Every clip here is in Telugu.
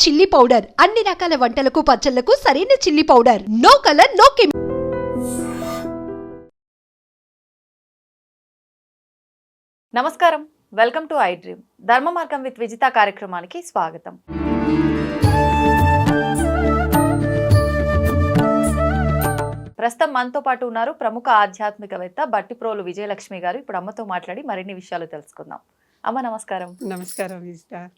Chilli powder. అన్ని రకాల వంటలకు పచ్చళ్ళకు సరైన chilli powder. No colour no chemical నమస్కారం. Welcome to I Dream. Dharma Margam with Vijitha కార్యక్రమానికి స్వాగతం. ప్రస్తుతం మనతో పాటు ఉన్నారు ప్రముఖ ఆధ్యాత్మికవేత్త బట్టిప్రోలు విజయలక్ష్మి గారు. ఇప్పుడు అమ్మతో మాట్లాడి మరిన్ని విషయాలు తెలుసుకుందాం. అమ్మ నమస్కారం. నమస్కారం విజిత.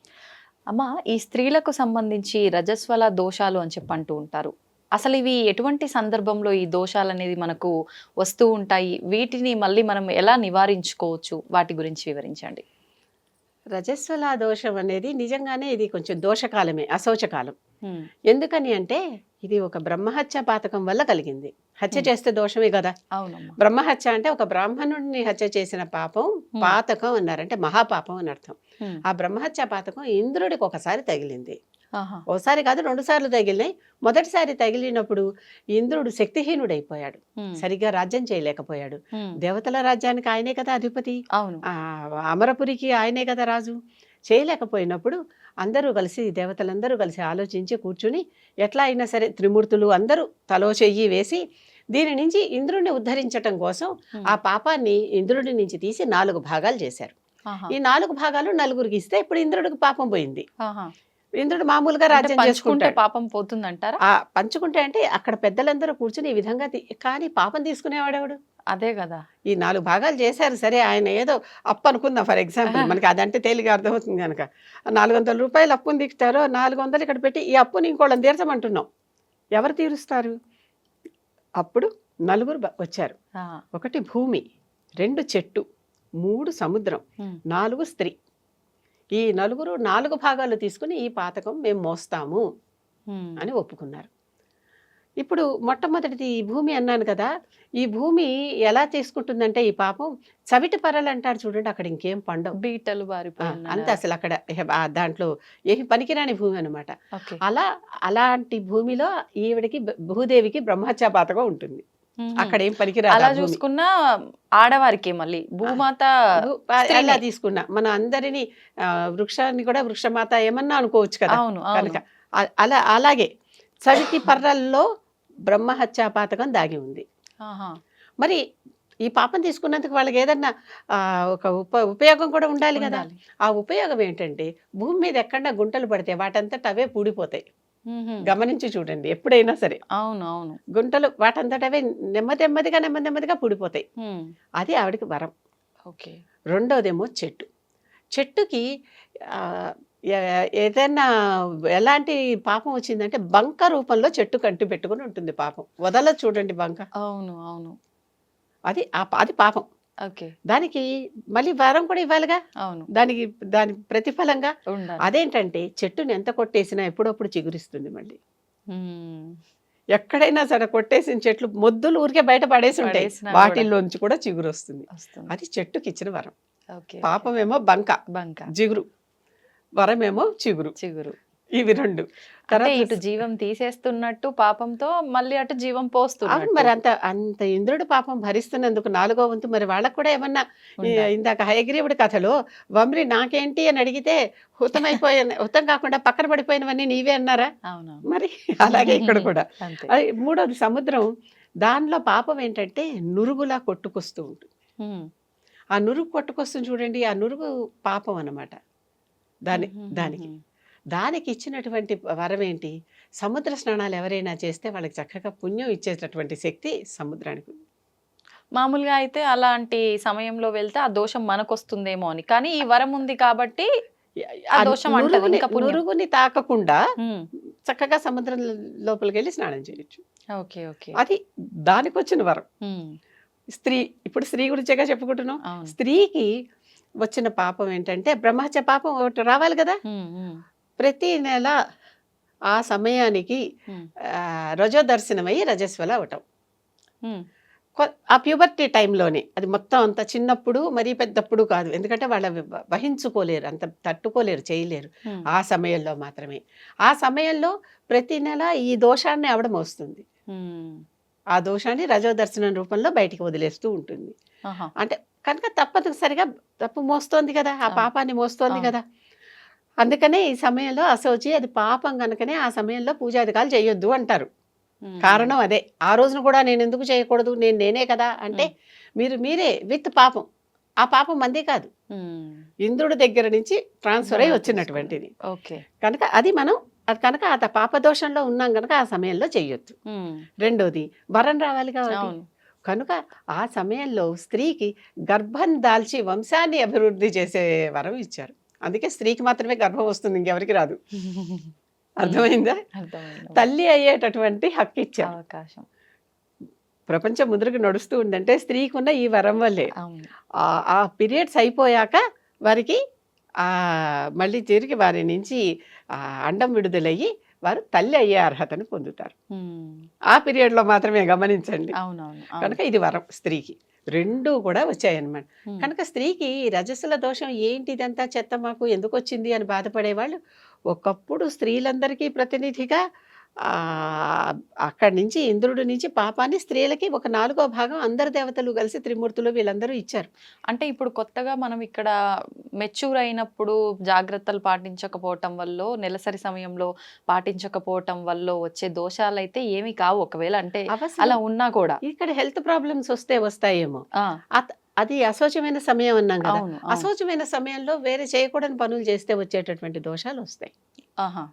అమ్మ ఈ స్త్రీలకు సంబంధించి రజస్వల దోషాలు అని చెప్పి అంటూ ఉంటారు. అసలు ఇవి ఎటువంటి సందర్భంలో ఈ దోషాలు అనేది మనకు వస్తూ ఉంటాయి? వీటిని మళ్ళీ మనం ఎలా నివారించుకోవచ్చు? వాటి గురించి వివరించండి. రజస్వల దోషం అనేది నిజంగానే ఇది కొంచెం దోషకాలమే అశౌచకాలం. ఎందుకని అంటే ఇది ఒక బ్రహ్మహత్య పాతకం వల్ల కలిగింది. హత్య. చేస్తే దోషమే కదా. బ్రహ్మహత్య అంటే ఒక బ్రాహ్మణుడిని హత్య చేసిన పాపం పాతకం అన్నారు అంటే మహాపాపం అని అర్థం. ఆ బ్రహ్మహత్య పాతకం ఇంద్రుడికి ఒకసారి తగిలింది. ఓసారి కాదు రెండు సార్లు తగిలినాయి మొదటిసారి తగిలినప్పుడు ఇంద్రుడు శక్తిహీనుడైపోయాడు. సరిగ్గా రాజ్యం చేయలేకపోయాడు. దేవతల రాజ్యానికి ఆయనే కదా అధిపతి అవును అమరపురికి ఆయనే కదా రాజు చేయలేకపోయినప్పుడు అందరూ కలిసి దేవతలందరూ కలిసి ఆలోచించి కూర్చుని ఎట్లా అయినా సరే త్రిమూర్తులు అందరూ తలో చెయ్యి వేసి దీని నుంచి ఇంద్రుడిని ఉద్ధరించటం కోసం. ఆ పాపాన్ని ఇంద్రుడి నుంచి తీసి నాలుగు భాగాలు చేశారు. ఈ నాలుగు భాగాలు నలుగురికి ఇస్తే ఇప్పుడు ఇంద్రుడికి పాపం పోయింది. ఇంద్రుడు మామూలుగా రాజ్యం చేసుకుంటాడు. పాపం పోతుందంటారా? ఆ పంచుకుంటే అంటే అక్కడ పెద్దలందరూ కూర్చుని ఈ విధంగా కానీ పాపం తీసుకునేవాడెవడు? అదే కదా. ఈ నాలుగు భాగాలు చేశారు. సరే ఆయన ఏదో అప్పు అనుకుందాం ఫర్ ఎగ్జాంపుల్. మనకి అదంటే తేలిగా అర్థమవుతుంది కనుక నాలుగు వందల రూపాయలు అప్పుని తీస్తారో నాలుగు వందలు ఇక్కడ పెట్టి ఈ అప్పుని ఇంకోళ్ళని తీర్చమంటున్నాం. ఎవరు తీరుస్తారు? అప్పుడు నలుగురు వచ్చారు. ఒకటి భూమి రెండు చెట్టు మూడు సముద్రం. నాలుగు స్త్రీ. ఈ నలుగురు నాలుగు భాగాలు తీసుకుని ఈ పాతకం మేము మోస్తాము. అని ఒప్పుకున్నారు. ఇప్పుడు మొట్టమొదటిది ఈ భూమి అన్నాను కదా ఈ భూమి ఎలా తీసుకుంటుందంటే ఈ పాపం చవిటి పరలు అంటారు చూడండి అక్కడ ఇంకేం పండవు. బీటలు బారిపోయి అంతే అసలు అక్కడ దాంట్లో ఏమి పనికిరాని భూమి అనమాట అలా అలాంటి భూమిలో ఈవిడికి భూదేవికి బ్రహ్మహత్యా పాతకం ఉంటుంది. అక్కడ ఏం పనికిరాదు అలా. చూసుకున్నా ఆడవారికి మళ్ళీ భూమాత. అలా తీసుకున్నా మన అందరినీ వృక్షాన్ని కూడా వృక్షమాత ఏమన్నా అనుకోవచ్చు కదా కనుక అలా అలాగే చవిటి పర్రల్లో బ్రహ్మహత్యా పాతకం దాగి ఉంది. మరి ఈ పాపం తీసుకున్నందుకు వాళ్ళకి ఏదన్నా ఆ, ఒక ఉప ఉపయోగం కూడా ఉండాలి కదా. ఆ ఉపయోగం ఏంటంటే భూమి మీద ఎక్కడన్నా గుంటలు పడితే వాటంతట అవే పూడిపోతాయి. గమనించి చూడండి ఎప్పుడైనా సరే. అవును అవును. గుంటలు వాటంతట అవే నెమ్మది నెమ్మదిగా నెమ్మది నెమ్మదిగా పూడిపోతాయి. అది ఆవిడకి వరం. ఓకే. రెండోదేమో చెట్టు. చెట్టుకి ఏదైనా ఎలాంటి పాపం వచ్చిందంటే బంక రూపంలో చెట్టు కంటి పెట్టుకుని ఉంటుంది పాపం. వదల చూడండి బంక. అవును అవును. అది అది పాపం. దానికి మళ్ళీ వరం కూడా ఇవ్వాలిగా? అవును. దానికి దాని ప్రతిఫలంగా? అదేంటంటే చెట్టుని ఎంత కొట్టేసినా ఎప్పుడప్పుడు చిగురిస్తుంది మళ్ళీ. ఎక్కడైనా సరే కొట్టేసిన చెట్లు మొద్దులు ఊరికే బయట పడేసి ఉంటాయి. వాటిల్లోంచి కూడా చిగురు వస్తుంది. అది చెట్టుకి ఇచ్చిన వరం. ఓకే. పాపమేమో బంక. బంక. జిగురు. వరమేమో చిగురు. చిగురు. ఇవి రెండు. అంటే ఇటు జీవం తీసేస్తున్నట్టు పాపంతో మళ్ళీ అటు జీవం అవును పోస్తున్నట్టు మరి అంత అంత ఇంద్రుడు పాపం భరిస్తున్నందుకు నాలుగో వంతు మరి వాళ్ళకు కూడా ఏమన్నా. ఇందాక హయగ్రీవుడి కథలో వమ్రి నాకేంటి అని అడిగితే హుతమైపోయిన హుతం కాకుండా పక్కన పడిపోయినవన్నీ నీవే అన్నారా? అవును మరి అలాగే ఇక్కడ కూడా. మూడోది సముద్రం. దానిలో పాపం ఏంటంటే నురుగులా కొట్టుకొస్తూ ఉంటుంది. ఆ నురుగు కొట్టుకొస్తుంది చూడండి ఆ నురుగు పాపం అన్నమాట. దాని. దానికి. దానికి ఇచ్చినటువంటి వరం ఏంటి సముద్ర స్నానాలు ఎవరైనా చేస్తే వాళ్ళకి చక్కగా పుణ్యం ఇచ్చేటటువంటి శక్తి సముద్రానికి. ఉంది. మామూలుగా అయితే అలాంటి సమయంలో వెళ్తే ఆ దోషం మనకు వస్తుందేమో అని. కానీ ఈ వరం ఉంది కాబట్టి ఆ దోషం నురుగుని- తాకకుండా. చక్కగా సముద్రం లోపలికి వెళ్ళి స్నానం చేయొచ్చు. Okay okay. అది దానికి వచ్చిన వరం. స్త్రీ ఇప్పుడు స్త్రీ గురించేగా చెప్పుకుంటున్నాం. స్త్రీకి వచ్చిన పాపం ఏంటంటే బ్రహ్మహత్య పాపం ఒకటి రావాలి కదా. ప్రతి నెల ఆ సమయానికి మ్మ్. ఆ, రజో దర్శనమై రజస్వల అవటం ఆ ప్యూబర్టీ టైంలోనే అది మొత్తం అంత చిన్నప్పుడు మరీ పెద్దప్పుడు కాదు ఎందుకంటే వాళ్ళ వహించుకోలేరు అంత తట్టుకోలేరు చేయలేరు. ఆ సమయంలో మాత్రమే ఆ సమయంలో ప్రతి నెల ఈ దోషాన్ని ఆవిడ మోస్తుంది మ్మ్. ఆ దోషాన్ని రజో దర్శనం రూపంలో బయటికి వదిలేస్తూ ఉంటుంది. అంటే కనుక తప్పనిసరిగా తప్పు మోస్తోంది కదా ఆ. పాపాన్ని మోస్తోంది. కదా అందుకనే ఈ సమయంలో అసోచి అది పాపం కనుకనే ఆ సమయంలో పూజాధికాలు చేయొద్దు అంటారు. కారణం అదే. ఆ రోజున కూడా నేను ఎందుకు చేయకూడదు? నేను నేనే కదా అంటే మీరు మీరే విత్ పాపం. ఆ పాపం మంది కాదు. ఇంద్రుడి దగ్గర నుంచి ట్రాన్స్ఫర్ అయి వచ్చినటువంటిది. ఓకే. కనుక అది మనం అది కనుక ఆ పాపదోషంలో ఉన్నాం కనుక ఆ సమయంలో చెయ్యొద్దు ఉమ్. రెండోది వరం రావాలి కాబట్టి. కనుక ఆ సమయంలో స్త్రీకి గర్భం దాల్చి వంశాన్ని అభివృద్ధి చేసే వరం ఇచ్చారు. అందుకే స్త్రీకి మాత్రమే గర్భం వస్తుంది ఇంకెవరికి రాదు. అర్థమైందా? తల్లి అయ్యేటటువంటి హక్కు ఇచ్చారు. అవకాశం. ప్రపంచం ముందుకు నడుస్తూ ఉందంటే స్త్రీకి ఉన్న ఈ వరం వల్లే. ఆ- ఆ పీరియడ్స్ అయిపోయాక వారికి ఆ మళ్ళీ తిరిగి వారి నుంచి ఆ అండం విడుదలయ్యి వారు తల్లి అయ్యే అర్హతను పొందుతారు. ఆ పీరియడ్లో మాత్రమే గమనించండి. కనుక ఇది వరం స్త్రీకి. రెండు కూడా వచ్చాయన్నమాట. కనుక స్త్రీకి రజస్సుల దోషం ఏంటి ఇదంతా చెత్త మాకు ఎందుకు వచ్చింది అని బాధపడేవాళ్ళు ఒకప్పుడు స్త్రీలందరికీ ప్రతినిధిగా అక్కడి నుంచి ఇంద్రుడి నుంచి పాపాన్ని స్త్రీలకి ఒక నాలుగో భాగం అందరు దేవతలు కలిసి త్రిమూర్తులు వీళ్ళందరూ ఇచ్చారు. అంటే ఇప్పుడు కొత్తగా మనం ఇక్కడ మెచ్యూర్ అయినప్పుడు జాగ్రత్తలు పాటించకపోవటం వల్ల నెలసరి సమయంలో పాటించకపోవటం వల్ల వచ్చే దోషాలు అయితే ఏమీ కావు. ఒకవేళ అంటే. అలా ఉన్నా కూడా. ఇక్కడ హెల్త్ ప్రాబ్లమ్స్ వస్తే వస్తాయేమో. అది అశోచమైన సమయం అన్నాం కదా. అశోచమైన సమయంలో వేరే చేయకూడని పనులు చేస్తే వచ్చేటటువంటి దోషాలు వస్తాయి. ఆహా.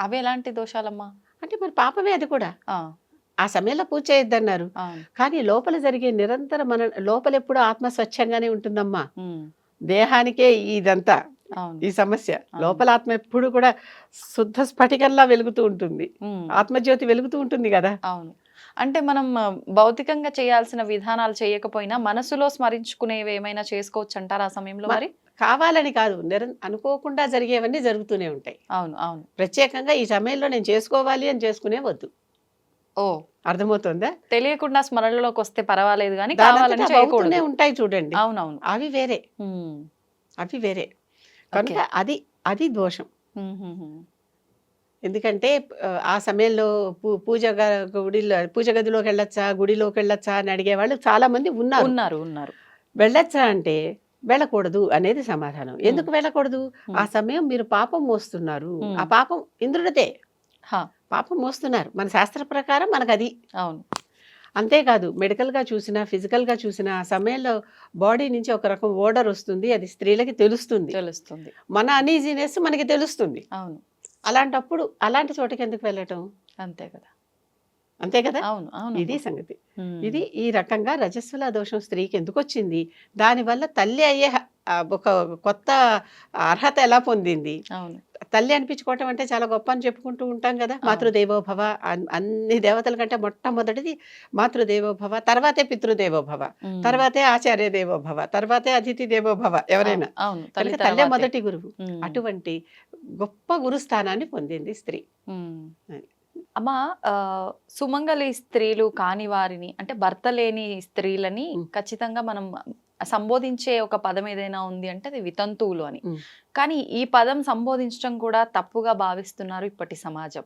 అవి ఎలాంటి దోషాలమ్మా? అంటే మరి పాపమే అది కూడా. ఆ, సమయంలో పూజ చేయొద్దన్నారు. కానీ లోపల జరిగే నిరంతర మన లోపల ఎప్పుడు ఆత్మ స్వచ్ఛంగానే ఉంటుందమ్మా. దేహానికే ఇదంతా. ఈ సమస్య. లోపల ఆత్మ ఎప్పుడు కూడా శుద్ధ స్ఫటికంలా వెలుగుతూ ఉంటుంది. ఆత్మజ్యోతి వెలుగుతూ ఉంటుంది కదా. అవును. అంటే మనం భౌతికంగా చేయాల్సిన విధానాలు చేయకపోయినా మనసులో స్మరించుకునేవి ఏమైనా చేసుకోవచ్చు అంటారా ఆ సమయంలో మరి? కావాలని కాదు నిర అనుకోకుండా జరిగేవన్నీ జరుగుతూనే ఉంటాయి. అవును అవును. ప్రత్యేకంగా ఈ సమయంలో నేను చేసుకోవాలి అని చేసుకునే వద్దు. ఓ. అర్థమవుతుందా? తెలియకుండా స్మరణలోకి వస్తే పర్వాలేదు కానీ కావాలని చేయకూడదు. ఉంటాయి చూడండి. అవునవును. అవి వేరే. అవి వేరే. కనుక. అది అది దోషం. ఎందుకంటే ఆ, సమయంలో పూ పూజ గుడిలో పూజ గదిలోకి వెళ్ళొచ్చా గుడిలోకి వెళ్ళొచ్చా అని అడిగేవాళ్ళు చాలా మంది ఉన్నారు. ఉన్నారు ఉన్నారు. వెళ్ళొచ్చా అంటే వెళ్ళకూడదు అనేది సమాధానం. ఎందుకు వెళ్ళకూడదు. ఆ సమయం మీరు పాపం మోస్తున్నారు. ఆ పాపం ఇంద్రుడిదే. హా, పాపం మోస్తున్నారు. మన శాస్త్ర ప్రకారం మనకు అది అవును. అంతేకాదు మెడికల్గా చూసినా ఫిజికల్గా చూసినా ఆ సమయంలో బాడీ నుంచి ఒక రకం ఓడర్ వస్తుంది. అది స్త్రీలకి తెలుస్తుంది. తెలుస్తుంది. మన అనీజీనెస్ మనకి తెలుస్తుంది. అవును. అలాంటప్పుడు అలాంటి చోటకి ఎందుకు వెళ్ళటం? అంతే కదా. అంతే కదా? అవును అవును ఇది సంగతి. ఇది ఈ రకంగా రజస్వల దోషం స్త్రీకి ఎందుకు వచ్చింది దానివల్ల తల్లి అయ్యే ఒక కొత్త అర్హత ఎలా పొందింది? తల్లి అనిపించుకోవటం అంటే చాలా గొప్ప అని చెప్పుకుంటూ ఉంటాం కదా. మాతృదేవోభవ అన్- అన్ని దేవతల కంటే మొట్టమొదటిది మాతృదేవోభవ తర్వాతే పితృదేవోభవ తర్వాతే ఆచార్య దేవోభవ తర్వాతే అతిథి దేవోభవ ఎవరైనా తల్లి. మొదటి గురువు. అటువంటి గొప్ప గురుస్థానాన్ని పొందింది స్త్రీ. అమ్మా ఆ, సుమంగళి స్త్రీలు కాని వారిని అంటే భర్త లేని స్త్రీలని. ఖచ్చితంగా మనం సంబోధించే ఒక పదం ఏదైనా ఉంది అంటే అది వితంతువులు అని. కానీ ఈ పదం సంబోధించడం కూడా తప్పుగా భావిస్తున్నారు ఇప్పటి సమాజం.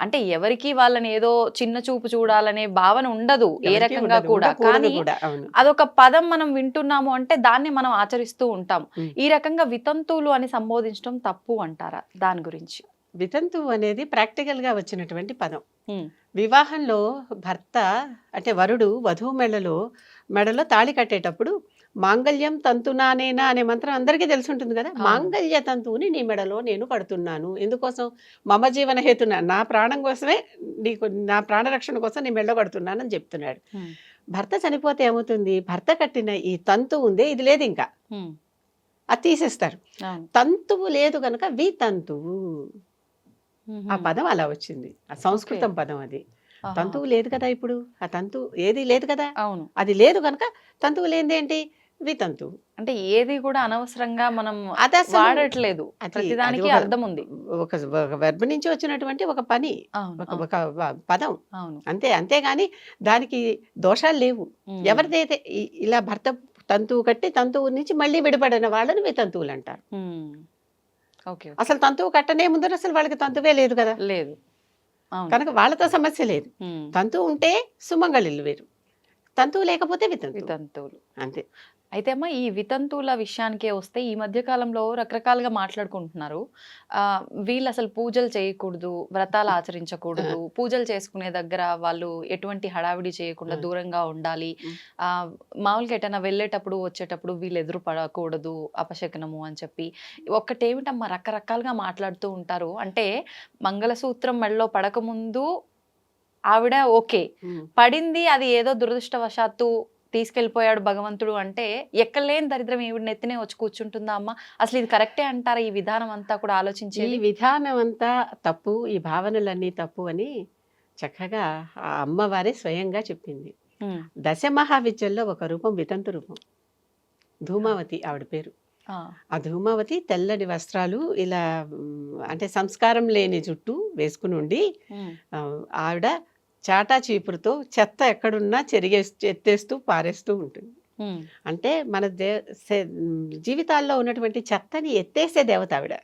అంటే ఎవరికి వాళ్ళని ఏదో చిన్న చూపు చూడాలనే భావన ఉండదు ఏ రకంగా కూడా కానీ అదొక పదం మనం వింటున్నాము అంటే దాన్ని మనం ఆచరిస్తూ ఉంటాం. ఈ రకంగా వితంతువులు అని సంబోధించడం తప్పు అంటారా దాని గురించి వితంతు అనేది ప్రాక్టికల్గా వచ్చినటువంటి పదం. వివాహంలో భర్త అంటే వరుడు వధువు మెడలో మెడలో తాళి కట్టేటప్పుడు మాంగళ్యం తంతునానేనా అనే మంత్రం అందరికీ తెలిసి ఉంటుంది కదా. మాంగళ్య తంతువుని నీ మెడలో నేను కడుతున్నాను ఎందుకోసం మమ జీవన హేతున నా ప్రాణం కోసమే నీకు నా ప్రాణరక్షణ కోసం నీ మెడలో కడుతున్నాను అని చెప్తున్నాడు. భర్త చనిపోతే ఏమవుతుంది భర్త కట్టిన ఈ తంతు ఉందే ఇది లేదు ఇంకా. అది తీసేస్తారు తంతువు లేదు కనుక వి తంతువు. ఆ పదం అలా వచ్చింది. ఆ సంస్కృతం పదం అది. తంతువు లేదు కదా ఇప్పుడు? ఆ తంతు ఏది లేదు కదా? అవును. అది లేదు కనుక తంతువు లేనిదేంటి వితంతువు అంటే ఏది కూడా అనవసరంగా మనం అది అసలు వాడట్లేదు. అది- ప్రతిదానికి అది ఒక- అర్థం ఉంది. ఒక ఒక వెర్బ్ నుంచి వచ్చినటువంటి ఒక పని. అవును ఒక అవును, ఒక వ- పదం. అవును. అంతే అంతేగాని దానికి దోషాలు లేవు. ఉమ్. ఎవరిదైతే ఇలా భర్త తంతువు కట్టి తంతువు నుంచి మళ్ళీ విడిపడిన వాళ్ళని వితంతువులు అంటారు. ఉమ్. అసలు తంతువు కట్టనే ముందర అసలు వాళ్ళకి తంతువే లేదు కదా. లేదు. కనుక వాళ్ళతో సమస్య లేదు. తంతువు ఉంటే సుమంగళిల్లు వేరు. తంతువు లేకపోతే వితంతువు. వితంతువులు. అంతే. అయితే అమ్మ ఈ వితంతువుల విషయానికే వస్తే ఈ మధ్య కాలంలో రకరకాలుగా మాట్లాడుకుంటున్నారు. ఆ, వీళ్ళు అసలు పూజలు చేయకూడదు వ్రతాలు ఆచరించకూడదు పూజలు చేసుకునే దగ్గర వాళ్ళు ఎటువంటి హడావిడి చేయకుండా. దూరంగా ఉండాలి. మామూలుగా ఎటైనా వెళ్ళేటప్పుడు వచ్చేటప్పుడు వీళ్ళు ఎదురు పడకూడదు అపశకనము అని చెప్పి. ఒక్కటేమిటమ్మా రకరకాలుగా మాట్లాడుతూ ఉంటారు. అంటే మంగళసూత్రం మెడలో పడకముందు ఆవిడ ఓకే. పడింది అది ఏదో దురదృష్టవశాత్తు తీసుకెళ్ళిపోయాడు భగవంతుడు అంటే ఎక్కలేని దరిద్రం ఈవిడ నెత్తినే వచ్చి కూర్చుంటుందా అమ్మ? అసలు ఇది కరెక్టే అంటారా ఈ విధానం అంతా కూడా ఈ ఆలోచించేది? విధానం అంతా తప్పు ఈ భావనలన్నీ తప్పు అని చక్కగా ఆ అమ్మవారే స్వయంగా చెప్పింది. దశ మహావిద్యల్లో ఒక రూపం వితంతు రూపం. ధూమావతి ఆవిడ పేరు. ఆ, ధూమావతి తెల్లని వస్త్రాలు ఇలా అంటే సంస్కారం లేని జుట్టు వేసుకుని ఉండి ఆవిడ చాటా చీపురుతో చెత్త ఎక్కడున్నా చెరిగే ఎత్తేస్తూ పారేస్తూ ఉంటుంది. అంటే మన దే జీవితాల్లో ఉన్నటువంటి చెత్తని ఎత్తేసే దేవత ఆవిడ.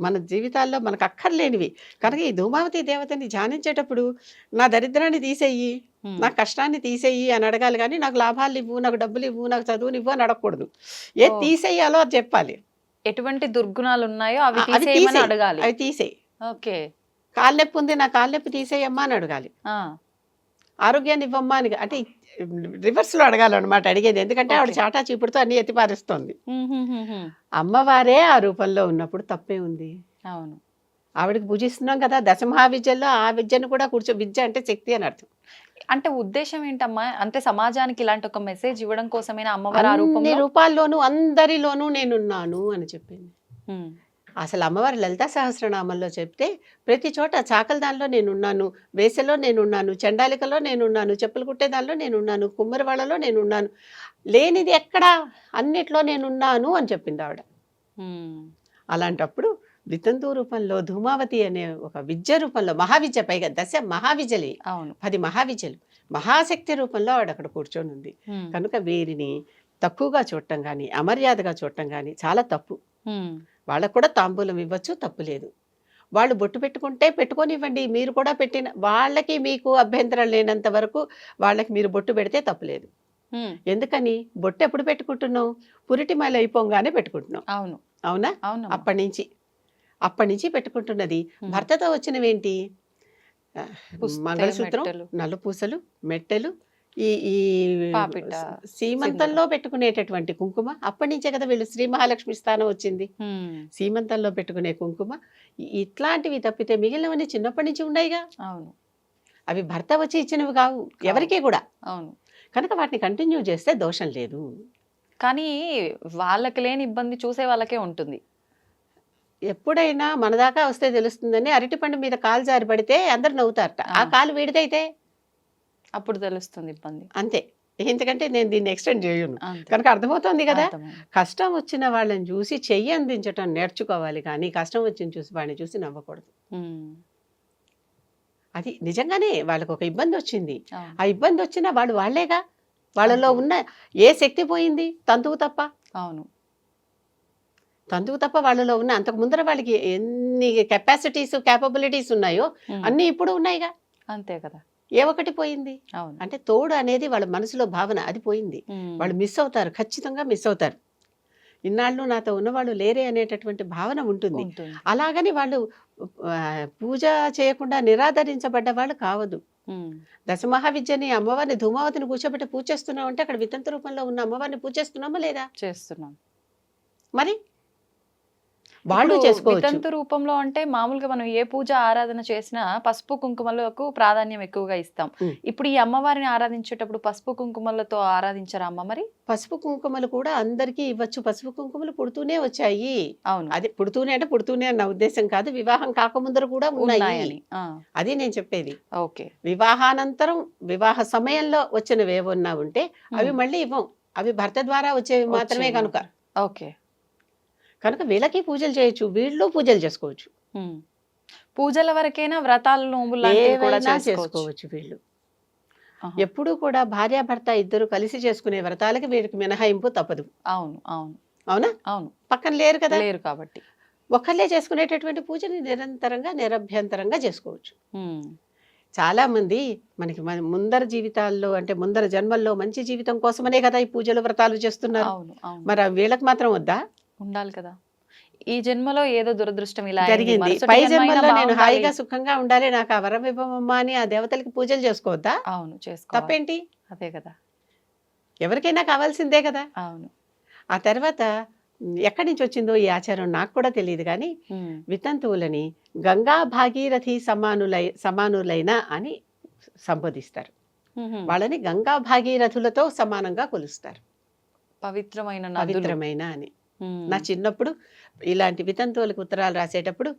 మన జీవితాల్లో మనకు అక్కర్లేనివి. కనుక ఈ ధూమావతి దేవతని ధ్యానించేటప్పుడు నా దరిద్రాన్ని తీసేయి నా కష్టాన్ని తీసేయి అని అడగాలి కానీ నాకు లాభాలు ఇవ్వు నాకు డబ్బులు ఇవ్వు నాకు చదువుని ఇవ్వు అని అడగకూడదు. ఏ. తీసేయాలో అది చెప్పాలి. ఎటువంటి దుర్గుణాలు ఉన్నాయో అవి. అడగాలి. అవి తీసేయి. ఓకే. కాలు నొప్పి ఉంది నా కాలు నొప్పి తీసేయమ్మా అని అడగాలి. ఆరోగ్యాన్ని ఇవ్వమ్మా అని అంటే రివర్స్లో అడగాలన్నమాట అడిగేది. ఎందుకంటే ఆవిడ. చాటా చీపుడుతో అన్ని ఎత్తిపారేస్తోంది అమ్మవారే ఆ రూపంలో ఉన్నప్పుడు తప్పే ఉంది. అవును. ఆవిడకి పూజిస్తున్నాం కదా దశమహావిద్యల్లో ఆ విద్యను కూడా కూర్చో విద్య అంటే శక్తి అని అర్థం. అంటే ఉద్దేశం ఏంటమ్మా? అంటే సమాజానికి ఇలాంటి ఒక మెసేజ్ ఇవ్వడం కోసమైనా అమ్మవారు రూపంలో? రూపాల్లోనూ అందరిలోనూ నేనున్నాను అని చెప్పింది. అసలు అమ్మవారి లలితా సహస్రనామంలో చెప్తే ప్రతి చోట చాకల దానిలో నేనున్నాను వేసెలో నేనున్నాను చండాలికలో నేనున్నాను చెప్పులు కుట్టే దానిలో నేనున్నాను కుమ్మరివాళ్ళలో నేనున్నాను లేనిది ఎక్కడా అన్నిట్లో నేనున్నాను అని చెప్పింది ఆవిడ. అలాంటప్పుడు వితంతు రూపంలో ధూమావతి అనే ఒక విద్య రూపంలో మహావిద్య పైగా దశ మహావిద్యలే అవును. పది మహావిద్యలు మహాశక్తి రూపంలో ఆవిడ అక్కడ కూర్చొని ఉంది. కనుక వీరిని తక్కువగా చూడటం కానీ అమర్యాదగా చూడటం కానీ చాలా తప్పు. వాళ్ళకు కూడా తాంబూలం ఇవ్వచ్చు తప్పు లేదు. వాళ్ళు బొట్టు పెట్టుకుంటే పెట్టుకొనివ్వండి మీరు కూడా పెట్టిన వాళ్ళకి మీకు అభ్యంతరం లేనంత వరకు వాళ్ళకి మీరు బొట్టు పెడితే తప్పులేదు ఎందుకని? బొట్టు ఎప్పుడు పెట్టుకుంటున్నాం పురిటి మళ్ళీ అయిపోగానే పెట్టుకుంటున్నాం అవును. అవునా? అవును అప్పటి నుంచి అప్పటి నుంచి పెట్టుకుంటున్నది. భర్తతో వచ్చినవేంటి? మంగళసూత్రం. నలుపూసలు మెట్టెలు ఈ ఈ సీమంతంలో పెట్టుకునేటటువంటి కుంకుమ అప్పటి నుంచే కదా వీళ్ళు శ్రీ మహాలక్ష్మి స్థానం వచ్చింది. సీమంతంలో పెట్టుకునే కుంకుమ ఇట్లాంటివి తప్పితే మిగిలినవన్నీ చిన్నప్పటి నుంచి ఉన్నాయిగా అవును. అవి భర్త వచ్చి ఇచ్చినవి కావు ఎవరికీ కూడా. అవును. కనుక వాటిని కంటిన్యూ చేస్తే దోషం లేదు. కానీ వాళ్ళకి లేని ఇబ్బంది చూసే వాళ్ళకే ఉంటుంది. ఎప్పుడైనా మన దాకా వస్తే తెలుస్తుందని అరటిపండు మీద కాలు జారి పడితే అందరు నవ్వుతారట. ఆ. కాలు వీడిదైతే? అప్పుడు తెలుస్తుంది ఇబ్బంది. అంతే. ఎందుకంటే నేను దీన్ని ఎక్స్టెండ్ చేయను. కనుక అర్థమవుతోంది కదా. కష్టం వచ్చిన వాళ్ళని చూసి చెయ్యి అందించటం నేర్చుకోవాలి కానీ కష్టం వచ్చిన చూసి వాడిని చూసి నవ్వకూడదు. అది నిజంగానే వాళ్ళకు ఒక ఇబ్బంది వచ్చింది. ఆ ఇబ్బంది వచ్చినా వాళ్ళు వాళ్ళేగా? వాళ్ళలో. ఉన్న ఏ శక్తి పోయింది? తంతువు తప్ప? అవును. తంతువు తప్ప వాళ్ళలో ఉన్న అంతకు ముందర వాళ్ళకి ఎన్ని కెపాసిటీస్ క్యాపబిలిటీస్ ఉన్నాయో అన్నీ ఇప్పుడు ఉన్నాయిగా? అంతే కదా. ఏ ఒకటి పోయింది? అంటే తోడు అనేది వాళ్ళ మనసులో భావన అది పోయింది. వాళ్ళు మిస్ అవుతారు ఖచ్చితంగా మిస్ అవుతారు. ఇన్నాళ్ళు నాతో ఉన్నవాళ్ళు లేరే అనేటటువంటి భావన ఉంటుంది. అలాగని వాళ్ళు పూజ చేయకుండా నిరాదరించబడ్డ వాళ్ళు కావద్దు. దశమహావిద్యని అమ్మవారిని ధూమావతిని కూర్చోబెట్టి పూజ చేస్తున్నాం అంటే అక్కడ వితంతు రూపంలో ఉన్న అమ్మవారిని పూజ చేస్తున్నామా లేదా? చేస్తున్నాం. మరి వాళ్ళు చేసుకోవచ్చు. రూపంలో అంటే మామూలుగా మనం ఏ పూజ ఆరాధన చేసినా పసుపు కుంకుమలకు ప్రాధాన్యం ఎక్కువగా ఇస్తాం. ఇప్పుడు ఈ అమ్మవారిని ఆరాధించేటప్పుడు పసుపు కుంకుమలతో ఆరాధించరా అమ్మ మరి? పసుపు కుంకుమలు కూడా అందరికీ ఇవ్వచ్చు. పసుపు కుంకుమలు పుడుతూనే వచ్చాయి. అవును. అది పుడుతూనే అంటే పుడుతూనే అన్న ఉద్దేశం కాదు. వివాహం కాకముందర కూడా ఉన్నాయి. ఉన్నాయని. అది నేను చెప్పేది. ఓకే. వివాహానంతరం వివాహ సమయంలో వచ్చినవి ఏమన్నా ఉంటే అవి మళ్ళీ ఇవ్వం. అవి భర్త ద్వారా వచ్చేవి మాత్రమే కనుక. ఓకే. కనుక వీళ్ళకి పూజలు చేయొచ్చు వీళ్ళు పూజలు చేసుకోవచ్చు. పూజల వరకైనా వ్రతాలు నోములు చేసుకోవచ్చు. వీళ్ళు. ఎప్పుడూ కూడా భార్యాభర్త ఇద్దరు కలిసి చేసుకునే వ్రతాలకి వీరికి మినహాయింపు తప్పదు. అవును అవును. అవునా? అవును. పక్కన లేరు కదా? లేరు కాబట్టి. ఒకళ్ళే చేసుకునేటటువంటి పూజని నిరంతరంగా నిరభ్యంతరంగా చేసుకోవచ్చు. చాలా మంది మనకి మన ముందర జీవితాల్లో అంటే ముందర జన్మల్లో మంచి జీవితం కోసమనే కదా ఈ పూజలు వ్రతాలు చేస్తున్నారు. మరి వీళ్ళకి మాత్రం వద్దా? ఉండాలి కదా. ఈ జన్మలో ఏదో దురదృష్టం ఇలా. జరిగింది. పై జన్మలో నేను. హాయిగా సుఖంగా ఉండాలి. నాకు ఆ వరం ఇవ్వమమ్మా అని ఆ దేవతలకి పూజలు చేసుకోవద్దా? అవును చేసుకో తప్పేంటి? అదే కదా. ఎవరికైనా కావాల్సిందే కదా. అవును. ఆ తర్వాత ఎక్కడి నుంచి వచ్చిందో ఈ ఆచారం నాకు కూడా తెలియదు కానీ వితంతువులని గంగా భాగీరథి సమానులై సమానులైన అని సంబోధిస్తారు. వాళ్ళని గంగా భాగీరథులతో సమానంగా కొలుస్తారు. పవిత్రమైన పవిత్రమైన అని. నా చిన్నప్పుడు ఇలాంటి వితంతువులకు ఉత్తరాలు రాసేటప్పుడు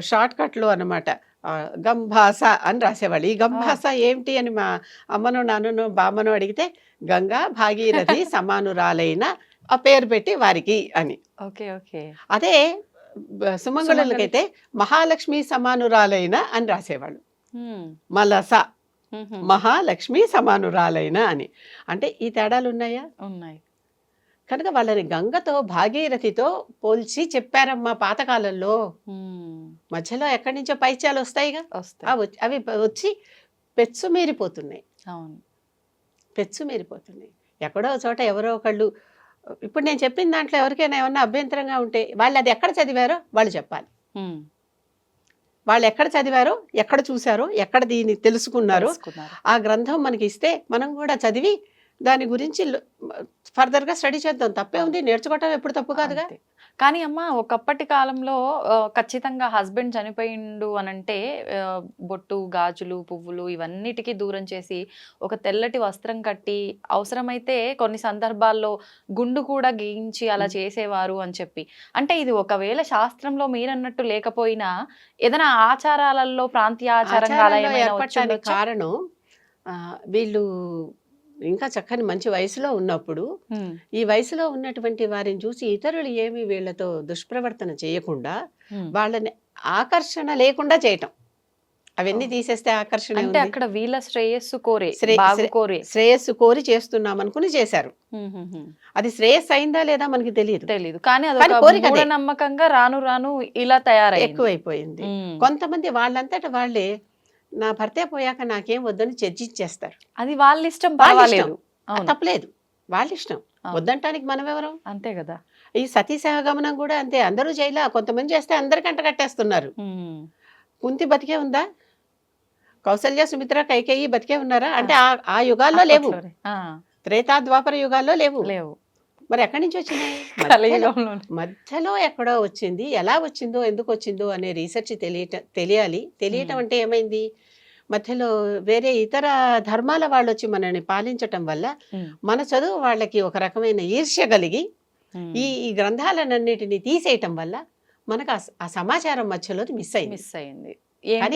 షార్ట్ కట్లో అనమాట గంభాస అని రాసేవాళ్ళు. ఈ గంభాస ఏమిటి అని మా అమ్మను నాన్నను బామ్మను అడిగితే గంగా భాగీరథి సమానురాలైన ఆ పేరు పెట్టి వారికి అని. Okay okay. అదే సుమంగళులకైతే మహాలక్ష్మి సమానురాలైన అని రాసేవాళ్ళు. మలస. మహాలక్ష్మి సమానురాలైన అని. అంటే ఈ తేడాలు ఉన్నాయా? ఉన్నాయి. కనుక వాళ్ళని గంగతో భాగీరథితో పోల్చి చెప్పారమ్మా పాతకాలంలో. మధ్యలో ఎక్కడి నుంచో పైత్యాలు వస్తాయిగా. అవి వచ్చి పెచ్చు మీరిపోతున్నాయి. అవును. పెచ్చు మీరిపోతున్నాయి. ఎక్కడో చోట ఎవరో ఒకళ్ళు ఇప్పుడు నేను చెప్పిన దాంట్లో ఎవరికైనా ఏమన్నా అభ్యంతరంగా ఉంటే వాళ్ళు అది ఎక్కడ చదివారో వాళ్ళు చెప్పాలి. వాళ్ళు ఎక్కడ చదివారో ఎక్కడ చూశారో ఎక్కడ దీన్ని తెలుసుకున్నారు. ఆ గ్రంథం మనకి ఇస్తే మనం కూడా చదివి దాని గురించి ఫర్దర్గా స్టడీ చేద్దాం తప్పే ఉంది నేర్చుకోవటం ఎప్పుడు తప్పు కాదుగా. కానీ అమ్మ ఒకప్పటి కాలంలో ఖచ్చితంగా హస్బెండ్ చనిపోయిండు అనంటే ఆ, బొట్టు గాజులు పువ్వులు ఇవన్నిటికీ దూరం చేసి ఒక తెల్లటి వస్త్రం కట్టి అవసరమైతే కొన్ని సందర్భాల్లో గుండు కూడా గీయించి అలా. చేసేవారు అని చెప్పి అంటే ఇది ఒకవేళ శాస్త్రంలో మీరన్నట్టు లేకపోయినా ఏదైనా ఆచారాలలో ప్రాంతీయ ఆచారంగా? కారణం వీళ్ళు ఇంకా చక్కని మంచి వయసులో ఉన్నప్పుడు ఈ వయసులో ఉన్నటువంటి వారిని చూసి ఇతరులు ఏమి వీళ్ళతో దుష్ప్రవర్తన చేయకుండా. వాళ్ళని ఆకర్షణ లేకుండా చేయటం అవన్నీ. తీసేస్తే ఆకర్షణ అంటే. అక్కడ వీళ్ళ శ్రేయస్సు కోరే శ్రేయస్సు కోరి చేస్తున్నాం అనుకుని చేశారు. అది శ్రేయస్సు అయిందా లేదా మనకి తెలియదు తెలీదు కానీ అది. నమ్మకంగా రాను రాను ఇలా తయారైంది ఎక్కువైపోయింది. కొంతమంది వాళ్ళంతట వాళ్ళే నా భర్తే పోయాక నాకేం వద్దని చర్చించేస్తారు. అది వాళ్ళ ఇష్టం పర్వాలేదు. తప్పలేదు. వాళ్ళ ఇష్టం. వద్దంటానికి మనం ఎవరు అంతే కదా. ఈ సతీ సహగమనం కూడా అంతే. అందరూ జైలా కొంతమంది చేస్తే అందరికంట కట్టేస్తున్నారు. కుంతి బతికే ఉందా? కౌసల్య సుమిత్ర కైకేయి బతికే ఉన్నారా? అంటే ఆ- ఆ యుగాల్లో లేవు. త్రేతా ద్వాపర యుగాల్లో లేవు. లేవు. మరి ఎక్కడి నుంచి వచ్చినాయి? మధ్యలో- ఎక్కడో వచ్చింది. ఎలా వచ్చిందో ఎందుకు వచ్చిందో అనే రీసెర్చ్ తెలియట తెలియాలి. తెలియటం. అంటే ఏమైంది? మధ్యలో వేరే ఇతర ధర్మాల వాళ్ళు వచ్చి మనల్ని పాలించటం వల్ల. మన చదువు వాళ్ళకి ఒక రకమైన ఈర్ష్య కలిగి. ఈ ఈ గ్రంథాలన్నిటిని తీసేయటం వల్ల మనకు ఆ సమాచారం మధ్యలో మిస్ అయింది. మిస్ అయింది.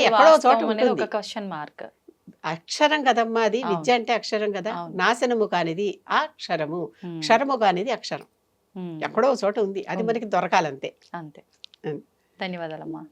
ఎక్కడో చోట. ఒక క్వశ్చన్ మార్క్ అక్షరం కదమ్మా అది. విద్య అంటే అక్షరం కదా. నాశనము కానిది ఆ అక్షరము క్షరము కానిది అక్షరం. ఎక్కడో చోట ఉంది. అది. మనకి దొరకాలంతే. అంతే. ధన్యవాదాలమ్మా.